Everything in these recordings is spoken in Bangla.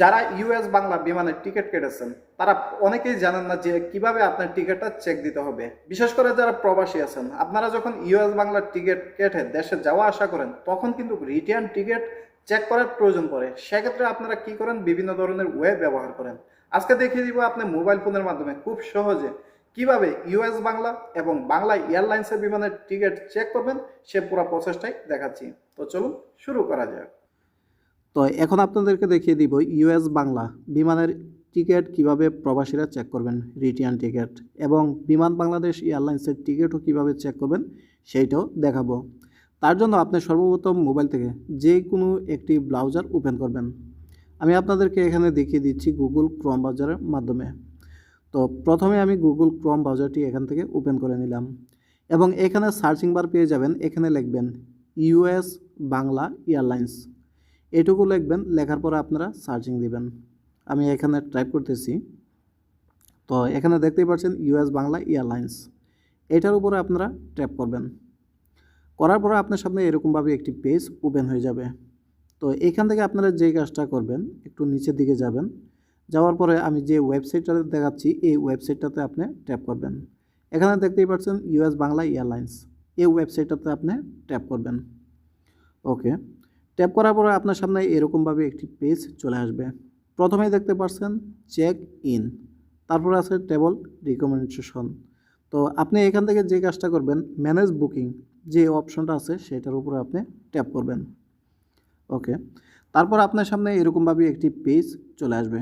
যারা ইউএস বাংলা বিমানের টিকিট কেটেছেন, তারা অনেকেই জানেন না যে কীভাবে আপনার টিকিটটা চেক দিতে হবে। বিশেষ করে যারা প্রবাসী আছেন, আপনারা যখন ইউএস বাংলার টিকিট কেটে দেশে যাওয়া আসা করেন, তখন কিন্তু রিটার্ন টিকিট চেক করার প্রয়োজন পড়ে। সেক্ষেত্রে আপনারা কি করেন? বিভিন্ন ধরনের ওয়েব ব্যবহার করেন। আজকে দেখিয়ে দিব আপনি মোবাইল ফোনের মাধ্যমে খুব সহজে কীভাবে ইউএস বাংলা এবং বাংলা এয়ারলাইন্সের বিমানের টিকিট চেক করবেন, সে পুরো প্রসেসটাই দেখাচ্ছি। তো চলুন শুরু করা যাক। তো এখন আপনাদেরকে দেখিয়ে দিব ইউএস বাংলা, বিমানের টিকিট কীভাবে প্রবাসীরা চেক করবেন রিটার্ন টিকিট এবং বিমান বাংলাদেশ এয়ারলাইন্সের টিকিটও কীভাবে চেক করবেন, সেইটাও দেখাবো। তার জন্য আপনি সর্বপ্রথম মোবাইল থেকে যে কোনো একটি ব্রাউজার ওপেন করবেন। আমি আপনাদেরকে এখানে দেখিয়ে দিচ্ছি গুগল ক্রোম ব্রাউজারের মাধ্যমে। তো প্রথমে আমি গুগল ক্রোম ব্রাউজারটি এখান থেকে ওপেন করে নিলাম, এবং এখানে সার্চিং বার পেয়ে যাবেন, এখানে লিখবেন ইউএস বাংলা এয়ারলাইন্স। এটুকু লিখবেন, লেখার পরে আপনারা সার্চিং দিবেন। আমি এখানে টাইপ করতেছি। তো এখানে দেখতেই পাচ্ছেন ইউএস বাংলা এয়ারলাইন্স এটার উপরে আপনারা ট্যাপ করবেন। করার পরে আপনার সামনে এরকমভাবে একটি পেজ ওপেন হয়ে যাবে। তো এখান থেকে আপনারা যেই কাজটা করবেন, একটু নিচের দিকে যাবেন। যাওয়ার পরে আমি যে ওয়েবসাইটটা দেখাচ্ছি, এই ওয়েবসাইটটাতে আপনি ট্যাপ করবেন। এখানে দেখতেই পাচ্ছেন ইউএস বাংলা এয়ারলাইন্স এই ওয়েবসাইটটাতে আপনি ট্যাপ করবেন। ওকে ট্যাপ করার পরে আপনার সামনে এরকমভাবে একটি পেজ চলে আসবে। প্রথমেই দেখতে পাচ্ছেন চেক ইন তারপর আছে টেবল রিকমেন্ডেশন তো আপনি এখান থেকে যে কাজটা করবেন ম্যানেজ বুকিং যে অপশনটা আছে সেটার উপরে আপনি ট্যাপ করবেন। ওকে তারপর আপনার সামনে এরকমভাবে একটি পেজ চলে আসবে।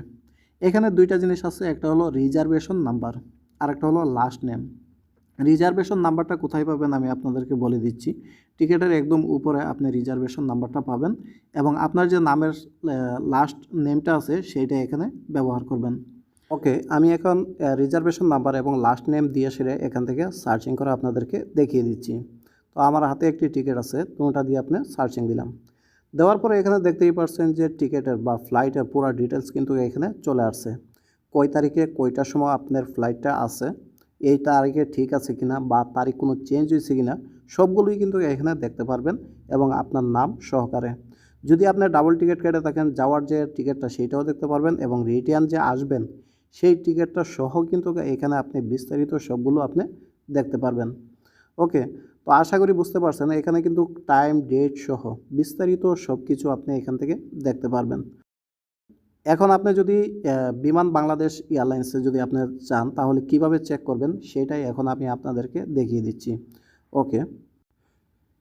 এখানে দুইটা জিনিস আছে, একটা হলো রিজার্ভেশন নাম্বার আর একটা হলো লাস্ট নেম রিজার্ভেশন নাম্বারটা কোথায় পাবেন আমি আপনাদেরকে বলে দিচ্ছি। টিকিটের একদম উপরে আপনি রিজার্ভেশন নাম্বারটা পাবেন এবং আপনার যে নামের লাস্ট নেমটা আছে সেইটা এখানে ব্যবহার করবেন। ওকে, আমি এখন রিজার্ভেশন নাম্বার এবং লাস্ট নেম দিয়ে সেরে এখান থেকে সার্চিং করে আপনাদেরকে দেখিয়ে দিচ্ছি। তো আমার হাতে একটি টিকিট আছে তো ওটা দিয়ে আপনি সার্চিং দিলাম। দেওয়ার পরে এখানে দেখতেই পারছেন যে টিকিটের বা ফ্লাইটের পুরো ডিটেলস কিন্তু এখানে চলে আসছে। কয় তারিখে, কয়টার সময় আপনার ফ্লাইটটা আছে এই তারিখে ঠিক আছে কিনা বা তারিখ কোনো চেঞ্জ হয়েছে কিনা, সবগুলোই কিন্তু এখানে দেখতে পারবেন এবং আপনার নাম সহকারে। যদি আপনি ডাবল টিকিট কেটে থাকেন, যাওয়ার যে টিকিটটা সেইটাও দেখতে পারবেন এবং রিটার্ন যে আসবেন, সেই টিকিটটা সহ কিন্তু এখানে আপনি বিস্তারিত সবগুলো আপনি দেখতে পারবেন। ওকে, তো আশা করি বুঝতে পারছেন, এখানে কিন্তু টাইম ডেট সহ বিস্তারিত সব কিছু আপনি এখান থেকে দেখতে পারবেন। এখন আপনি যদি বিমান বাংলাদেশ এয়ারলাইন্সে যদি আপনি চান, তাহলে কীভাবে চেক করবেন? সেটাই এখন আমি আপনাদেরকে দেখিয়ে দিচ্ছি। ওকে।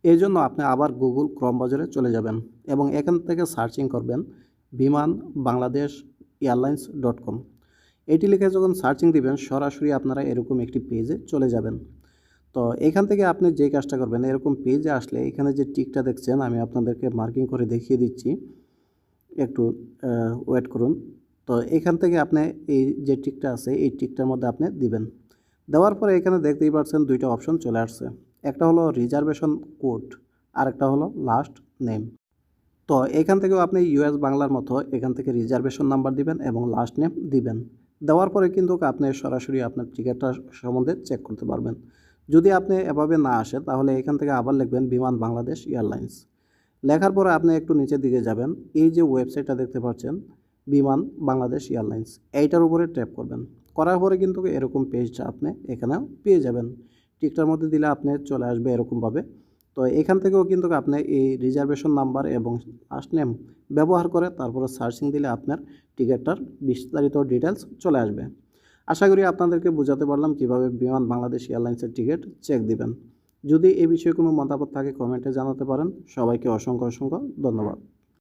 এই জন্য আপনি আবার গুগল ক্রম বাজারে চলে যাবেন এবং এখান থেকে সার্চিং করবেন বিমান বাংলাদেশ এয়ারলাইন্স ডট কম। এটি লিখে যখন সার্চিং দিবেন, সরাসরি আপনারা এরকম একটি পেজে চলে যাবেন। তো এখান থেকে আপনি যে কাজটা করবেন, এরকম পেজে আসলে এখানে যে টিকটা দেখছেন, আমি আপনাদেরকে মার্কিং করে দেখিয়ে দিচ্ছি। একটু ওয়েট করুন। তো এখান থেকে আপনি এই যে টিকটা আছে, এই টিকটার মধ্যে আপনি দিবেন। দেওয়ার পরে এখানে দেখতেই পাচ্ছেন দুইটা অপশন চলে আসছে। একটা হলো রিজার্ভেশন কোড আর একটা হলো লাস্ট নেম তো এখান থেকেও আপনি ইউএস বাংলার মতো এখান থেকে রিজার্ভেশন নাম্বার দিবেন এবং লাস্ট নেম দিবেন। দেওয়ার পরে কিন্তু আপনি সরাসরি আপনার টিকিটটা সম্বন্ধে চেক করতে পারবেন। যদি আপনি এভাবে না আসে, তাহলে এখান থেকে আবার লিখবেন বিমান বাংলাদেশ এয়ারলাইন্স। লেখার পরে আপনি একটু নিচের দিকে যাবেন। এই যে ওয়েবসাইটটা দেখতে পাচ্ছেন, বিমান বাংলাদেশ এয়ারলাইন্স, এইটার উপরে ট্যাপ করবেন। করার পরে কিন্তু এরকম পেজটা আপনি এখানেও পেয়ে যাবেন। টিকটার মধ্যে দিলে আপনি চলে আসবে এরকমভাবে। তো এখান থেকেও কিন্তু আপনি এই রিজার্ভেশন নাম্বার এবং লাস্ট নেম ব্যবহার করে তারপরে সার্চিং দিলে আপনার টিকিটটার বিস্তারিত ডিটেলস চলে আসবে। আশা করি আপনাদেরকে বোঝাতে পারলাম কীভাবে বিমান বাংলাদেশ এয়ারলাইন্সের টিকিট চেক দিবেন। যদি এ বিষয়ে কোনো মতামত থাকে কমেন্টে জানাতে পারেন। সবাইকে অসংখ্য অসংখ্য ধন্যবাদ।